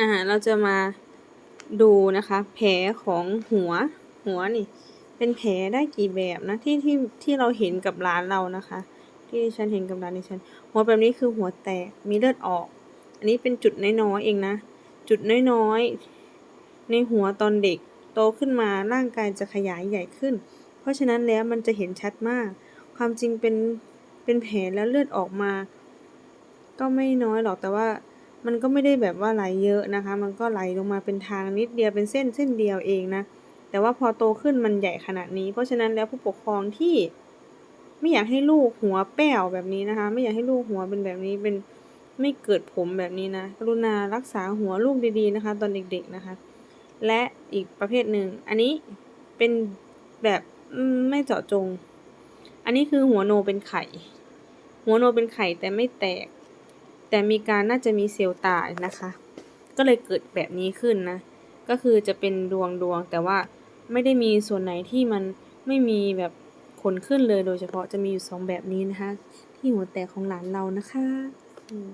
อ่าเราจะมาดูนะคะ แผลของหัวหัวนี่ เป็นแผลได้กี่แบบนะที่ที่ที่เราเห็นกับร้านเรานะคะ ที่ฉันเห็นกับร้านดิฉันหัวแบบนี้คือหัวแตกมีเลือดออก อันนี้เป็นจุดน้อยๆเองนะ จุดน้อยๆในหัวตอนเด็กโตขึ้นมาร่างกายจะขยายใหญ่ขึ้น เพราะฉะนั้นแล้วมันจะเห็นชัดมาก ความจริงเป็นเป็นแผลแล้วเลือดออกมา ก็ไม่น้อยหรอกแต่ว่า มันก็ไม่ได้แบบว่าไหลเยอะนะคะ มันก็ไหลลงมาเป็นทางนิดเดียวเป็นเส้นเส้นเดียวเองนะ แต่ว่าพอโตขึ้นมันใหญ่ขนาดนี้ เพราะฉะนั้นแล้วผู้ปกครองที่ ไม่อยากให้ลูกหัวแป้วแบบนี้นะคะ ไม่อยากให้ลูกหัวเป็นแบบนี้เป็นไม่เกิดผมแบบนี้นะ กรุณารักษาหัวลูกดีๆนะคะ ตอนเด็กๆนะคะ และอีกประเภทหนึ่ง อันนี้เป็นแบบไม่เจาะจง อันนี้คือหัวโนเป็นไข่ หัวโนเป็นไข่แต่ไม่แตก แต่มีการน่าจะมีเซลล์ตายนะคะ ก็เลยเกิดแบบนี้ขึ้นนะ ก็คือจะเป็นดวงดวงแต่ว่าไม่ได้มีส่วนไหนที่มันไม่มีแบบขนขึ้นเลยโดยเฉพาะจะมีอยู่สองแบบนี้นะคะ ที่หัวแตกของหลานเรานะคะอืม